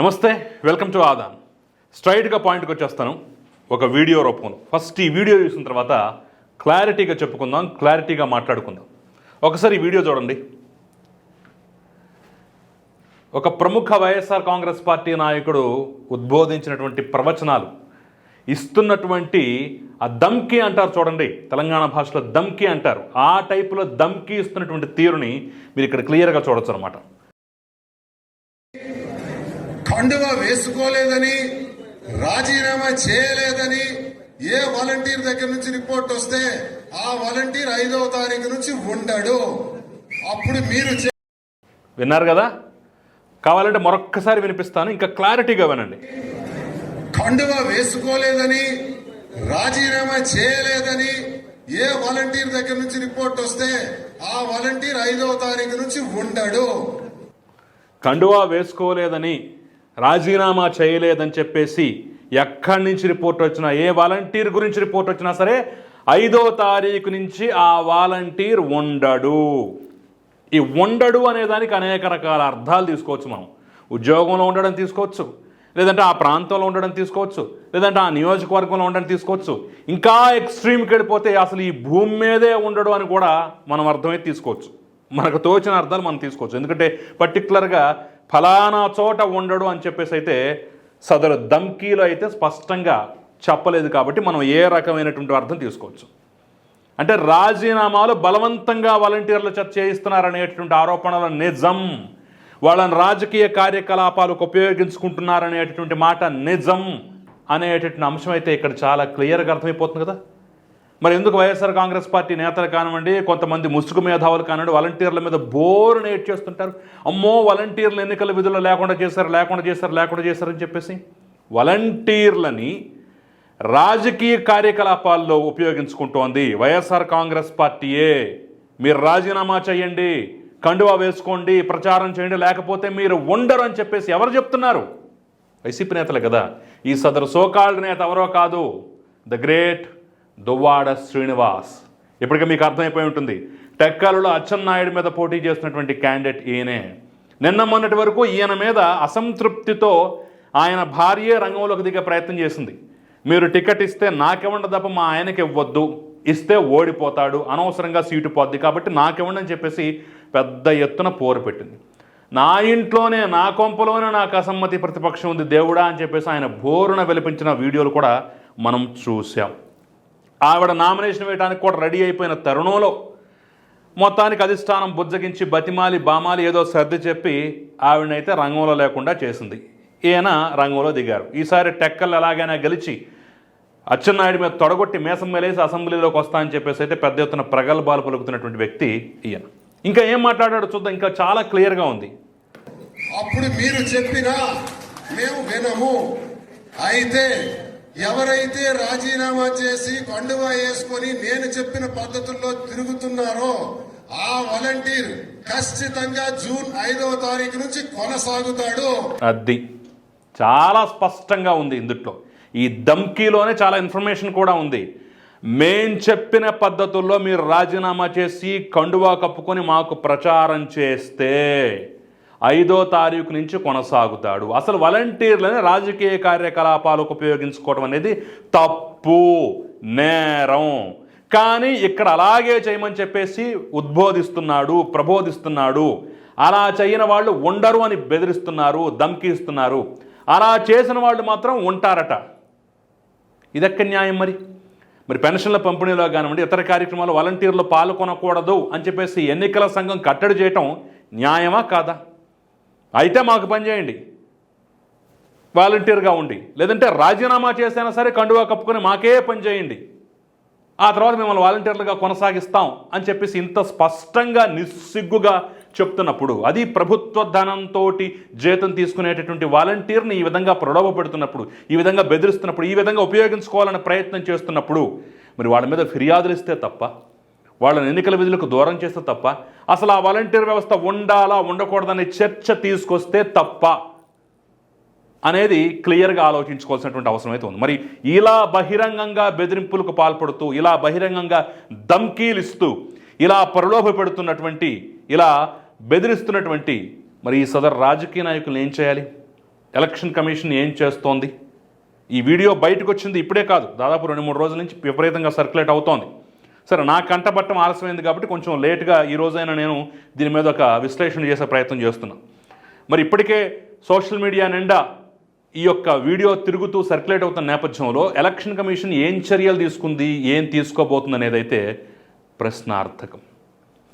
నమస్తే welcome to Aadan. స్ట్రైట్గా పాయింట్కి వచ్చేస్తాను. ఒక వీడియో రూపంలో. ఫస్ట్ ఈ వీడియో చూసిన తర్వాత క్లారిటీగా చెప్పుకుందాం క్లారిటీగా మాట్లాడుకుందాం. ఒకసారి ఈ వీడియో చూడండి. ఒక ప్రముఖ వైఎస్ఆర్ కాంగ్రెస్ పార్టీ నాయకుడు ఉద్బోధించినటువంటి ప్రవచనాలు ఇస్తున్నటువంటి ఆ దమ్కి అంటారు చూడండి. తెలంగాణ భాషలో దమ్కి అంటారు. ఆ టైపులో దమ్కి ఇస్తున్నటువంటి తీరుని మీరు ఇక్కడ క్లియర్గా చూడొచ్చు అనమాట కండువ వేసుకోలేదని రాజీనామా చేయలేదని ఏ వాలంటీర్ దగ్గర నుంచి రిపోర్ట్ వస్తే ఆ వాలంటీర్ ఐదవ తారీఖు నుంచి ఉండడు. అప్పుడు మీరు విన్నారు కదా? కావాలంటే మరొక్కసారి వినిపిస్తాను. ఇంకా క్లారిటీగా వినండి. కండువ వేసుకోలేదని రాజీనామా చేయలేదని ఏ వాలంటీర్ దగ్గర నుంచి రిపోర్ట్ వస్తే ఆ వాలంటీర్ ఐదవ తారీఖు నుంచి ఉండడు. కండువా వేసుకోలేదని రాజీనామా చేయలేదని చెప్పేసి ఎక్కడి నుంచి రిపోర్ట్ వచ్చినా ఏ వాలంటీర్ గురించి రిపోర్ట్ వచ్చినా సరే ఐదో తారీఖు నుంచి ఆ వాలంటీర్ ఉండడు. ఈ ఉండడు అనే దానికి అనేక రకాల అర్థాలు తీసుకోవచ్చు మనం. ఉద్యోగంలో ఉండడం తీసుకోవచ్చు లేదంటే ఆ ప్రాంతంలో ఉండడం తీసుకోవచ్చు లేదంటే ఆ నియోజకవర్గంలో ఉండడం తీసుకోవచ్చు. ఇంకా ఎక్స్ట్రీమ్కి వెళ్ళిపోతే అసలు ఈ భూమి మీదే ఉండడు అని కూడా మనం అర్థమైతే తీసుకోవచ్చు. మనకు తోచిన అర్థాలు మనం తీసుకోవచ్చు. ఎందుకంటే పర్టికులర్గా ఫలానా చోట ఉండడు అని చెప్పేసి అయితే సదరు ధమ్కీలో అయితే స్పష్టంగా చెప్పలేదు కాబట్టి మనం ఏ రకమైనటువంటి అర్థం తీసుకోవచ్చు. అంటే రాజీనామాలు బలవంతంగా వాలంటీర్ల చర్చ చేయిస్తున్నారనేటువంటి ఆరోపణల నిజం వాళ్ళని రాజకీయ కార్యకలాపాలకు ఉపయోగించుకుంటున్నారనేటటువంటి మాట నిజం అనేటటువంటి అంశం అయితే ఇక్కడ చాలా క్లియర్గా అర్థమైపోతుంది కదా. మరి ఎందుకు వైఎస్ఆర్ కాంగ్రెస్ పార్టీ నేతలు కానివ్వండి కొంతమంది ముసుగు మేధావులు కానివ్వండి వాలంటీర్ల మీద బోరు నేట్ చేస్తుంటారు. అమ్మో వాలంటీర్లు ఎన్నికల విధుల్లో లేకుండా చేశారు లేకుండా చేశారు లేకుండా చేశారని చెప్పేసి వాలంటీర్లని రాజకీయ కార్యకలాపాల్లో ఉపయోగించుకుంటోంది వైఎస్ఆర్ కాంగ్రెస్ పార్టీయే. మీరు రాజీనామా చేయండి కండువా వేసుకోండి ప్రచారం చేయండి లేకపోతే మీరు ఉండరు అని చెప్పేసి ఎవరు చెప్తున్నారు? వైసీపీ నేతలే కదా. ఈ సదరు సోకాల్డ్ నేత ఎవరో కాదు. The great Duvvada Srinivas. ఇప్పటికే మీకు అర్థమైపోయి ఉంటుంది. టెక్కలలో అచ్చెన్నాయుడు మీద పోటీ చేస్తున్నటువంటి క్యాండిడేట్ ఈయనే. నిన్న మొన్నటి వరకు ఈయన మీద అసంతృప్తితో ఆయన భార్యే రంగంలోకి దిగే ప్రయత్నం చేసింది. మీరు టికెట్ ఇస్తే నాకివ్వండి తప్ప మా ఆయనకి ఇవ్వద్దు. ఇస్తే ఓడిపోతాడు. అనవసరంగా సీటు పోద్ది కాబట్టి నాకివ్వండి అని చెప్పేసి పెద్ద ఎత్తున పోరు పెట్టింది. నా ఇంట్లోనే నా కొంపలోనే నాకు అసమ్మతి ప్రతిపక్షం ఉంది దేవుడా అని చెప్పేసి ఆయన బోరున వెలిపించిన వీడియోలు కూడా మనం చూసాం ఆవిడ నామినేషన్ వేయడానికి కూడా రెడీ అయిపోయిన తరుణంలో మొత్తానికి అధిష్టానం బుజ్జగించి బతిమాలి బామాలి ఏదో సర్ది చెప్పి ఆవిడనైతే రంగంలో లేకుండా చేసింది. ఈయన రంగంలో దిగారు. ఈసారి టెక్కలు ఎలాగైనా గెలిచి అచ్చెన్నాయుడు మీద తొడగొట్టి మేసం మేలేసి అసెంబ్లీలోకి వస్తా అని చెప్పేసి అయితే పెద్ద ఎత్తున ప్రగల్భాలు పలుకుతున్నటువంటి వ్యక్తి ఈయన. ఇంకా ఏం మాట్లాడాడో చూద్దాం. ఇంకా చాలా క్లియర్గా ఉంది. అప్పుడు మీరు చెప్పినా మేము వినము. అయితే ఎవరైతే రాజీనామా చేసి కండువా వేసుకొని నేను చెప్పిన పద్ధతుల్లో తిరుగుతున్నారో ఆ వాలంటీర్ ఖచ్చితంగా జూన్ ఐదవ తారీఖు నుంచి కొనసాగుతాడు. అది చాలా స్పష్టంగా ఉంది ఇందుట్లో. ఈ ధమ్కీలోనే చాలా ఇన్ఫర్మేషన్ కూడా ఉంది. మేం చెప్పిన పద్ధతుల్లో మీరు రాజీనామా చేసి కండువా కప్పుకొని మాకు ప్రచారం చేస్తే ఐదో తారీఖు నుంచి కొనసాగుతాడు. అసలు వాలంటీర్లని రాజకీయ కార్యకలాపాలకు ఉపయోగించుకోవడం అనేది తప్పు నేరం. కానీ ఇక్కడ అలాగే చేయమని చెప్పేసి ఉద్బోధిస్తున్నాడు ప్రబోధిస్తున్నాడు. అలా చేయని వాళ్ళు ఉండరు అని బెదిరిస్తున్నారు ధమ్కిస్తున్నారు. అలా చేసిన వాళ్ళు మాత్రం ఉంటారట. ఇదెక్క న్యాయం మరి? మరి పెన్షన్ల పంపిణీలో కానివ్వండి ఇతర కార్యక్రమాలు వాలంటీర్లు పాల్గొనకూడదు అని చెప్పేసి ఎన్నికల సంఘం కట్టడి చేయటం న్యాయమా కాదా? అయితే మాకు పని చేయండి. వాలంటీర్గా ఉండి. లేదంటే రాజీనామా చేసైనా సరే కండువా కప్పుకొని మాకే పని చేయండి. ఆ తర్వాత మిమ్మల్ని వాలంటీర్లుగా కొనసాగిస్తాం అని చెప్పేసి ఇంత స్పష్టంగా నిస్సిగ్గుగా చెప్తున్నప్పుడు అది ప్రభుత్వ ధనంతో జీతం తీసుకునేటటువంటి వాలంటీర్ని ఈ విధంగా ప్రలోభ పెడుతున్నప్పుడు ఈ విధంగా బెదిరిస్తున్నప్పుడు ఈ విధంగా ఉపయోగించుకోవాలని ప్రయత్నం చేస్తున్నప్పుడు మరి వాళ్ళ మీద ఫిర్యాదులు ఇస్తే తప్ప వాళ్ళని ఎన్నికల విధులకు దూరం చేస్తే తప్ప అసలు ఆ వాలంటీర్ వ్యవస్థ ఉండాలా ఉండకూడదనే చర్చ తీసుకొస్తే తప్ప అనేది క్లియర్గా ఆలోచించుకోవాల్సినటువంటి అవసరం అయితే ఉంది. మరి ఇలా బహిరంగంగా బెదిరింపులకు పాల్పడుతూ ఇలా బహిరంగంగా ధమ్కీలిస్తూ ఇలా ప్రలోభ పెడుతున్నటువంటి ఇలా బెదిరిస్తున్నటువంటి మరి ఈ సదరు రాజకీయ నాయకులు ఏం చేయాలి? ఎలక్షన్ కమిషన్ ఏం చేస్తోంది? ఈ వీడియో బయటకు వచ్చింది ఇప్పుడే కాదు దాదాపు రెండు మూడు రోజుల నుంచి విపరీతంగా సర్క్యులేట్ అవుతోంది. సరే నా కంటపట్టం ఆలస్యమైంది కాబట్టి కొంచెం లేట్గా ఈ రోజైనా నేను దీని మీద ఒక విశ్లేషణ చేసే ప్రయత్నం చేస్తున్నాను మరి ఇప్పటికే సోషల్ మీడియా నిండా ఈ యొక్క వీడియో తిరుగుతూ సర్క్యులేట్ అవుతున్న నేపథ్యంలో ఎలక్షన్ కమిషన్ ఏం చర్యలు తీసుకుంది ఏం తీసుకోబోతుంది అనేది అయితే ప్రశ్నార్థకం.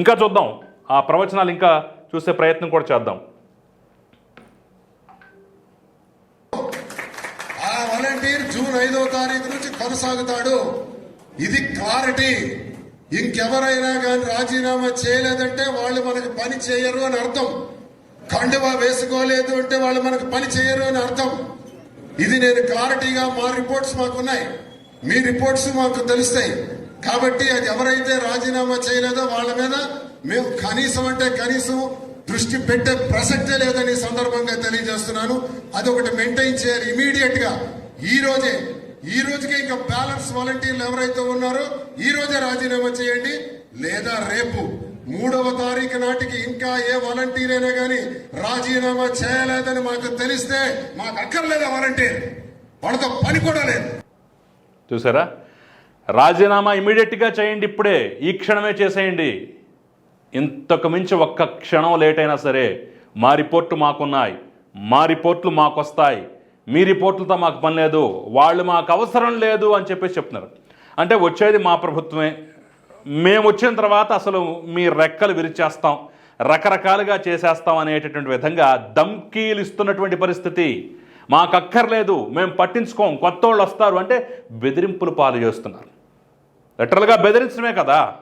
ఇంకా చూద్దాం. ఆ ప్రవచనాలు ఇంకా చూసే ప్రయత్నం కూడా చేద్దాం. ఆ వాలంటీర్ జూన్ ఐదో తారీఖు నుంచి కొనసాగుతాడు. ఇది క్లారిటీ ఇంకెవరైనా కానీ రాజీనామా చేయలేదంటే వాళ్ళు మనకు పని చేయరు అని అర్థం. కండువా వేసుకోలేదు అంటే వాళ్ళు మనకు పని చేయరు అని అర్థం. ఇది నేను క్లారిటీగా మా రిపోర్ట్స్ మాకున్నాయి. మీ రిపోర్ట్స్ మాకు తెలుస్తాయి. కాబట్టి అది ఎవరైతే రాజీనామా చేయలేదో వాళ్ళ మీద మేము కనీసం అంటే కనీసం దృష్టి పెట్టే ప్రసక్తే లేదని సందర్భంగా తెలియజేస్తున్నాను. అది ఒకటి మెయింటైన్ చేయాలి ఇమీడియట్గా ఈ రోజే ఈ రోజుకే ఇంకా బ్యాలెన్స్ వాలంటీర్లు ఎవరైతే ఉన్నారో ఈ రోజే రాజీనామా చేయండి. లేదా రేపు మూడవ తారీఖు నాటికి ఇంకా ఏ వాలంటీర్ అయినా కానీ రాజీనామా చేయలేదని మాకు తెలిస్తే మాకు అక్కర్లేదా వాలంటీర్? వాళ్ళతో పని కూడా లేదు. చూసారా? రాజీనామా ఇమీడియట్గా చేయండి ఇప్పుడే ఈ క్షణమే చేసేయండి. ఇంతకు మించి ఒక్క క్షణం లేట్ అయినా సరే మా రిపోర్టు మాకున్నాయి మా రిపోర్ట్లు మాకు వస్తాయి మీ రిపోర్టులతో మాకు పని లేదు వాళ్ళు మాకు అవసరం లేదు అని చెప్పేసి చెప్తున్నారు. అంటే వచ్చేది మా ప్రభుత్వమే. మేము వచ్చిన తర్వాత అసలు మీ రెక్కలు విరిచేస్తాం రకరకాలుగా చేసేస్తాం అనేటటువంటి విధంగా ధమ్కీలు ఇస్తున్నటువంటి పరిస్థితి మాకు అక్కర్లేదు మేము పట్టించుకోం కొత్త వాళ్ళు వస్తారు అంటే బెదిరింపులు పాలు చేస్తున్నారు. లిటరల్గా బెదిరించడమే కదా.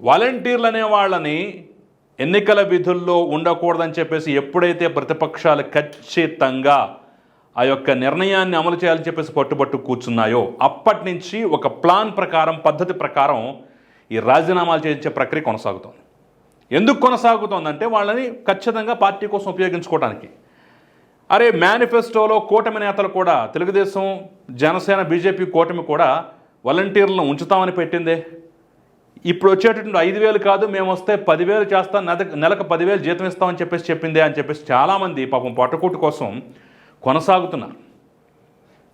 వాలంటీర్లు అనే వాళ్ళని ఎన్నికల విధుల్లో ఉండకూడదని చెప్పేసి ఎప్పుడైతే ప్రతిపక్షాలు ఖచ్చితంగా ఆ యొక్క నిర్ణయాన్ని అమలు చేయాలని చెప్పేసి పట్టుబట్టు కూర్చున్నాయో అప్పటి నుంచి ఒక ప్లాన్ ప్రకారం పద్ధతి ప్రకారం ఈ రాజీనామాలు చేయించే ప్రక్రియ కొనసాగుతోంది. ఎందుకు కొనసాగుతోందంటే వాళ్ళని ఖచ్చితంగా పార్టీ కోసం ఉపయోగించుకోవడానికి అరే మేనిఫెస్టోలో కూటమి నేతలు కూడా తెలుగుదేశం జనసేన బీజేపీ కూటమి కూడా వాలంటీర్లను ఉంచుతామని పెట్టిందే. ఇప్పుడు వచ్చేటటువంటి ఐదు వేలు కాదు మేము వస్తే పదివేలు చేస్తాం నెల నెలకు పదివేలు జీతం ఇస్తామని చెప్పేసి చెప్పిందే అని చెప్పేసి చాలామంది పాపం పొట్టకూటి కోసం కొనసాగుతున్నారు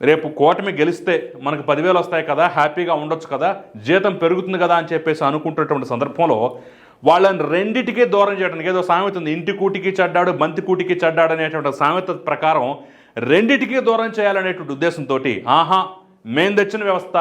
రేపు కూటమి గెలిస్తే మనకు పదివేలు వస్తాయి కదా హ్యాపీగా ఉండొచ్చు కదా జీతం పెరుగుతుంది కదా అని చెప్పేసి అనుకుంటున్నటువంటి సందర్భంలో వాళ్ళని రెండిటికి దూరం చేయడానికి ఏదో సామెత ఉంది. ఇంటి కూటికి చెడ్డాడు బంతి కూటికి చెడ్డాడు అనేటువంటి సామెత ప్రకారం రెండిటికి దూరం చేయాలనేటువంటి ఉద్దేశంతో ఆహా మేం తెచ్చిన వ్యవస్థ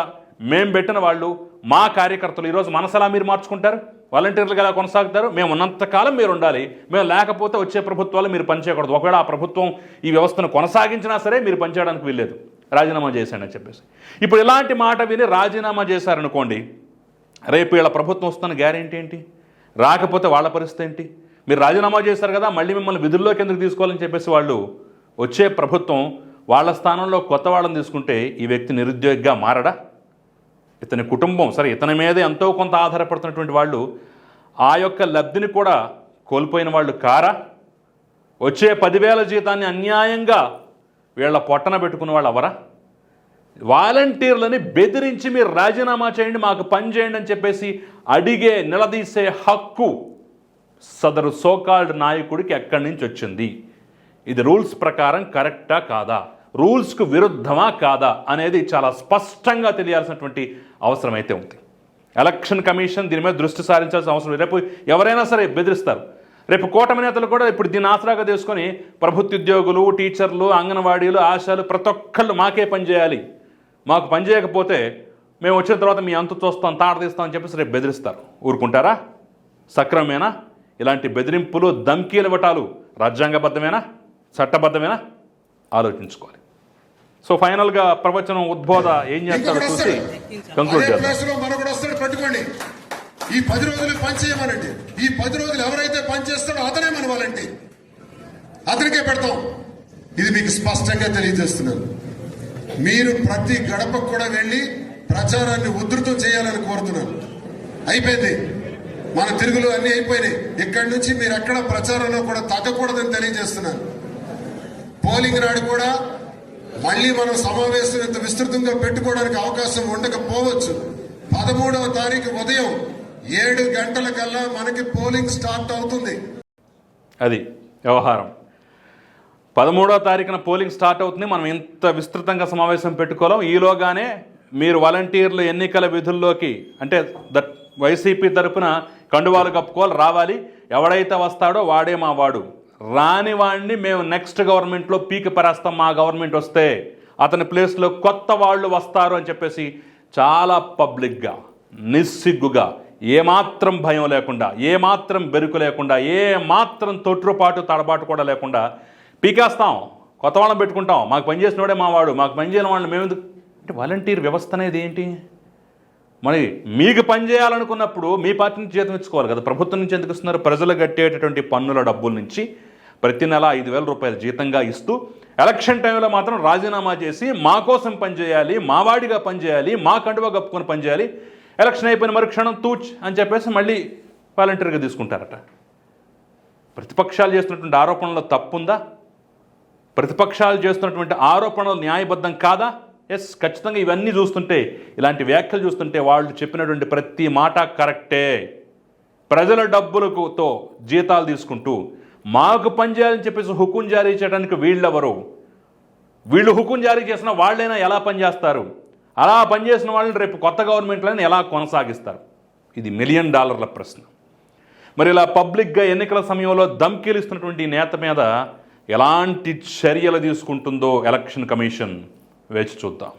మేం పెట్టిన వాళ్ళు మా కార్యకర్తలు ఈరోజు మనసలా మీరు మార్చుకుంటారు? వాలంటీర్లుగా ఎలా కొనసాగుతారు? మేము ఉన్నంతకాలం మీరు ఉండాలి. మేము లేకపోతే వచ్చే ప్రభుత్వాలు మీరు పనిచేయకూడదు ఒకవేళ ఆ ప్రభుత్వం ఈ వ్యవస్థను కొనసాగించినా సరే మీరు పనిచేయడానికి వీల్లేదు. రాజీనామా చేశాను అని చెప్పేసి. ఇప్పుడు ఇలాంటి మాట విని రాజీనామా చేశారనుకోండి రేపు వీళ్ళ ప్రభుత్వం వస్తున్న గ్యారెంటీ ఏంటి? రాకపోతే వాళ్ళ పరిస్థితి ఏంటి? మీరు రాజీనామా చేశారు కదా మళ్ళీ మిమ్మల్ని విధుల్లోకి ఎందుకు తీసుకోవాలని చెప్పేసి వాళ్ళు వచ్చే ప్రభుత్వం వాళ్ళ స్థానంలో కొత్త వాళ్ళని తీసుకుంటే ఈ వ్యక్తి నిరుద్యోగిగా మారడా? ఇతని కుటుంబం సరే ఇతని మీదే ఎంతో కొంత ఆధారపడుతున్నటువంటి వాళ్ళు ఆ యొక్క లబ్ధిని కూడా కోల్పోయిన వాళ్ళు కారా? వచ్చే పదివేల జీతాన్ని అన్యాయంగా వీళ్ళ పొట్టన పెట్టుకున్న వాళ్ళు అవరా వాలంటీర్లని బెదిరించి మీరు రాజీనామా చేయండి మాకు పని చేయండి అని చెప్పేసి అడిగే నిలదీసే హక్కు సదరు సోకాల్డ్ నాయకుడికి ఎక్కడి నుంచి వచ్చింది? ఇది రూల్స్ ప్రకారం కరెక్టా కాదా? రూల్స్కు విరుద్ధమా కాదా అనేది చాలా స్పష్టంగా తెలియాల్సినటువంటి అవసరం అయితే ఉంది. ఎలక్షన్ కమిషన్ దీని మీద దృష్టి సారించాల్సిన అవసరం రేపు ఎవరైనా సరే బెదిరిస్తారు. రేపు కూటమి నేతలు కూడా ఇప్పుడు దీన్ని ఆసరాగా తీసుకొని ప్రభుత్వ ఉద్యోగులు టీచర్లు అంగన్వాడీలు ఆశాలు ప్రతి ఒక్కళ్ళు మాకే పనిచేయాలి మాకు పనిచేయకపోతే మేము వచ్చిన తర్వాత మీ అంతు చూస్తాం తాడదీస్తాం అని చెప్పేసి రేపు బెదిరిస్తారు. ఊరుకుంటారా? సక్రమేనా ఇలాంటి బెదిరింపులు ధమ్కీలు ఇవ్వటాలు రాజ్యాంగబద్ధమేనా? చట్టబద్ధమేనా? ఆలోచించుకోవాలి. సో ఫైనల్గా ప్రవచనం ఉద్బోధ ఏం చేస్తాడో ఇంకొకడు చూసి. కంక్లూడ్ పట్టుకోండి. ఈ పది రోజులు పని చేయమనండి ఈ పది రోజులు ఎవరైతే పని చేస్తాడో అతనే మన వాళ్ళండి. అతనికే పెడతాం. ఇది మీకు స్పష్టంగా తెలియజేస్తున్నాను మీరు ప్రతి గడపకు కూడా వెళ్ళి ప్రచారాన్ని ఉధృతం చేయాలని కోరుతున్నాను అయిపోయింది. మన తిరుగులు అన్ని అయిపోయినాయి. ఇక్కడి నుంచి మీరు ఎక్కడ ప్రచారంలో కూడా తగ్గకూడదని తెలియజేస్తున్నాను పోలింగ్ నాడు కూడా మళ్ళీ మనం సమావేశం ఇంత విస్తృతంగా పెట్టుకోవడానికి అవకాశం ఉండకపోవచ్చు. పదమూడవ తారీఖు ఉదయం ఏడు గంటల కల్లా మనకి పోలింగ్ స్టార్ట్ అవుతుంది. అది వ్యవహారం. పదమూడో తారీఖున పోలింగ్ స్టార్ట్ అవుతుంది. మనం ఇంత విస్తృతంగా సమావేశం పెట్టుకోలేం. ఈలోగానే మీరు వాలంటీర్లు ఎన్నికల విధుల్లోకి అంటే దట్ వైసీపీ తరపున కండువాలు కప్పుకోవాలి రావాలి. ఎవడైతే వస్తాడో వాడే మా వాడు. రాని వాడిని మేము నెక్స్ట్ గవర్నమెంట్లో పీకి పరేస్తాం మా గవర్నమెంట్ వస్తే. అతని ప్లేస్లో కొత్త వాళ్ళు వస్తారు అని చెప్పేసి చాలా పబ్లిక్గా నిస్సిగ్గుగా ఏమాత్రం భయం లేకుండా ఏమాత్రం బెరుకు లేకుండా ఏమాత్రం మాత్రం తొట్టుపాటు తడబాటు కూడా లేకుండా పీకేస్తాం. కొత్త వాళ్ళని పెట్టుకుంటాం. మాకు పనిచేసిన వాడే మావాడు మాకు పనిచేయని వాళ్ళని మేము అంటే వాలంటీర్ వ్యవస్థ అనేది ఏంటి? మరి మీకు పని చేయాలనుకున్నప్పుడు మీ పార్టీ నుంచి జీతం ఇచ్చుకోవాలి కదా. ప్రభుత్వం నుంచి ఎందుకు ఇస్తున్నారు ప్రజలు కట్టేటటువంటి పన్నుల డబ్బుల నుంచి ప్రతి నెల ఐదు వేల రూపాయలు జీతంగా ఇస్తూ ఎలక్షన్ టైంలో మాత్రం రాజీనామా చేసి మా కోసం పనిచేయాలి మా వాడిగా పనిచేయాలి మా కండువా కప్పుకొని పనిచేయాలి. ఎలక్షన్ అయిపోయిన మరుక్షణం తూచ్ అని చెప్పేసి మళ్ళీ వాలంటీర్గా తీసుకుంటారట. ప్రతిపక్షాలు చేస్తున్నటువంటి ఆరోపణలో తప్పుందా? ప్రతిపక్షాలు చేస్తున్నటువంటి ఆరోపణలు న్యాయబద్ధం కాదా? ఎస్ ఖచ్చితంగా ఇవన్నీ చూస్తుంటే ఇలాంటి వ్యాఖ్యలు చూస్తుంటే వాళ్ళు చెప్పినటువంటి ప్రతి మాట కరెక్టే. ప్రజల డబ్బులతో జీతాలు తీసుకుంటూ మాకు పనిచేయాలని చెప్పేసి హుకుం జారీ చేయడానికి వీళ్ళెవరు? వీళ్ళు హుకుం జారీ చేసిన వాళ్ళైనా ఎలా పనిచేస్తారు అలా పనిచేసిన వాళ్ళని రేపు కొత్త గవర్నమెంట్లను ఎలా కొనసాగిస్తారు? ఇది మిలియన్ డాలర్ల ప్రశ్న. మరి ఇలా పబ్లిక్గా ఎన్నికల సమయంలో ధమ్కీలిస్తున్నటువంటి నేత మీద ఎలాంటి చర్యలు తీసుకుంటుందో ఎలక్షన్ కమిషన్ వేచి చూద్దాం.